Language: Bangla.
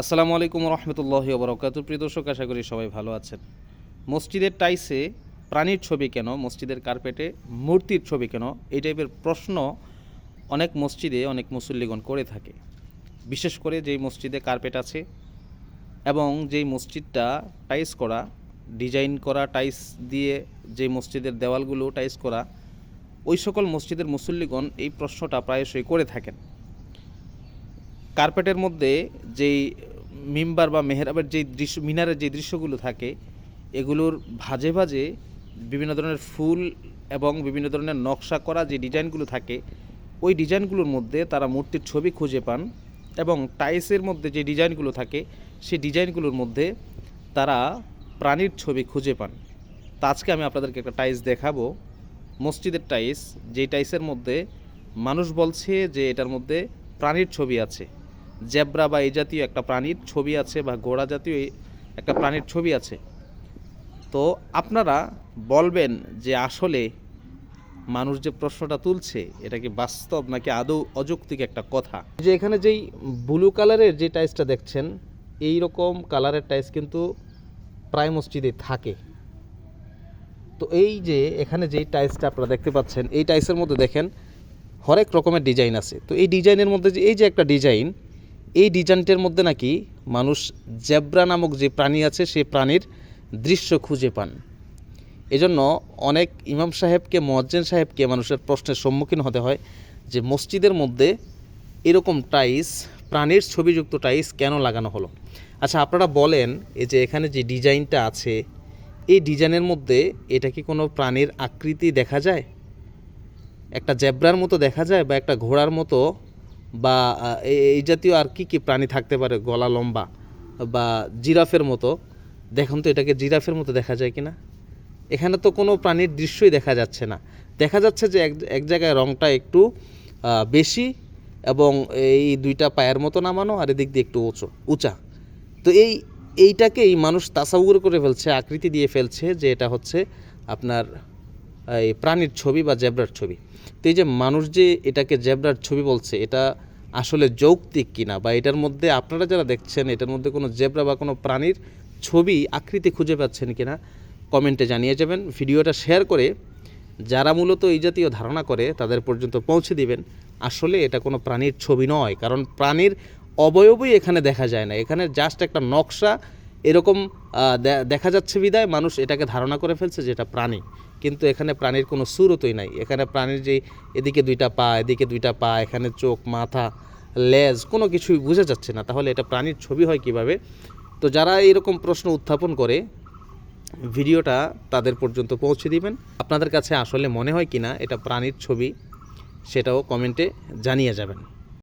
আসসালামু আলাইকুম রহমতুল্লাহ বরকাত প্রিয় দর্শক, আশা করি সবাই ভালো আছেন। মসজিদের টাইসে প্রাণীর ছবি কেন, মসজিদের কার্পেটে মূর্তির ছবি কেন, এই টাইপের প্রশ্ন অনেক মসজিদে অনেক মুসল্লিগণ করে থাকে। বিশেষ করে যেই মসজিদে কার্পেট আছে এবং যেই মসজিদটা টাইস করা, ডিজাইন করা, টাইস দিয়ে যে মসজিদের দেওয়ালগুলো টাইস করা, ওই সকল মসজিদের মুসল্লিগণ এই প্রশ্নটা প্রায়শই করে থাকেন। কার্পেটের মধ্যে যেই মিম্বার বা মেহরাবের যেই দৃশ্য, মিনারের যে দৃশ্যগুলো থাকে, এগুলোর ভাজে ভাজে বিভিন্ন ধরনের ফুল এবং বিভিন্ন ধরনের নকশা করা যে ডিজাইনগুলো থাকে, ওই ডিজাইনগুলোর মধ্যে তারা মূর্তির ছবি খুঁজে পান এবং টাইসের মধ্যে যে ডিজাইনগুলো থাকে, সেই ডিজাইনগুলোর মধ্যে তারা প্রাণীর ছবি খুঁজে পান। তা আজকে আমি আপনাদেরকে একটা টাইস দেখাবো। মসজিদের টাইস যেই টাইসের মধ্যে মানুষ বলছে যে এটার মধ্যে প্রাণীর ছবি আছে। জেব্রা বা এই জাতীয় একটা প্রাণীর ছবি আছে বা ঘোড়া জাতীয় একটা প্রাণীর ছবি আছে। তো আপনারা বলবেন যে আসলে মানুষ যে প্রশ্নটা তুলছে, এটা কি বাস্তব নাকি আদৌ অযৌক্তিক একটা কথা? যে এখানে যেই ব্লু কালারের যে টাইসটা দেখছেন, এই রকম কালারের টাইস কিন্তু প্রায় মসজিদে থাকে। তো এই যে এখানে যেই টাইলসটা আপনারা দেখতে পাচ্ছেন, এই টাইলসের মধ্যে দেখেন হরেক রকমের ডিজাইন আছে। তো এই ডিজাইনের মধ্যে যে, এই যে একটা ডিজাইন এই ডিজাইনটার মধ্যে নাকি মানুষ জেব্রা নামক যে প্রাণী আছে সেই প্রাণীর দৃশ্য খুঁজে পান। এজন্য অনেক ইমাম সাহেবকে, মোয়াজ্জেন সাহেবকে মানুষের প্রশ্নের সম্মুখীন হতে হয় যে মসজিদের মধ্যে এরকম টাইস প্রাণীর ছবিযুক্ত টাইস কেন লাগানো হলো? আচ্ছা আপনারা বলেন, এই যে এখানে যে ডিজাইনটা আছে, এই ডিজাইনের মধ্যে এটা কি কোনো প্রাণীর আকৃতি দেখা যায়? একটা জেব্রার মতো দেখা যায় বা একটা ঘোড়ার মতো বা এই- জাতীয় আর কি কি প্রাণী থাকতে পারে গলা লম্বা বা জিরাফের মতো? দেখুন তো, এটাকে জিরাফের মতো দেখা যায় কি না এখানে তো কোনো প্রাণীর দৃশ্যই দেখা যাচ্ছে না। দেখা যাচ্ছে যে এক এক জায়গায় রংটা একটু বেশি এবং এই দুইটা পায়ের মতো নামানো আর এদিক দিয়ে একটু উঁচু, উঁচা। তো এই, এইটাকেই মানুষ তাসাউর করে ফেলছে, আকৃতি দিয়ে ফেলছে যে এটা হচ্ছে আপনার এই প্রাণীর ছবি বা জেব্রার ছবি। তো এই যে মানুষ যে এটাকে জেব্রার ছবি বলছে, এটা আসলে যৌক্তিক কিনা বা এটার মধ্যে আপনারা যারা দেখছেন, এটার মধ্যে কোনো জেব্রা বা কোনো প্রাণীর ছবি আকৃতি খুঁজে পাচ্ছেন কিনা, কমেন্টে জানিয়ে যাবেন। ভিডিওটা শেয়ার করে যারা মূলত এই জাতীয় ধারণা করে, তাদের পর্যন্ত পৌঁছে দিবেন। আসলে এটা কোনো প্রাণীর ছবি নয়, কারণ প্রাণীর অবয়বই এখানে দেখা যায় না। এখানে জাস্ট একটা নকশা এরকম দেখা যাচ্ছে বিদায়, মানুষ এটাকে ধারণা করে ফেলছে যে এটা প্রাণী। কিন্তু এখানে প্রাণীর কোনো সুরতই নাই। এখানে প্রাণীর যে এদিকে দুইটা পা, এদিকে দুইটা পা, এখানে চোখ, মাথা, লেজ, কোনো কিছুই বোঝা যাচ্ছে না। তাহলে এটা প্রাণীর ছবি হয় কীভাবে? তো যারা এরকম প্রশ্ন উত্থাপন করে, ভিডিওটা তাদের পর্যন্ত পৌঁছে দিবেন। আপনাদের কাছে আসলে মনে হয় কি না এটা প্রাণীর ছবি, সেটাও কমেন্টে জানিয়ে যাবেন।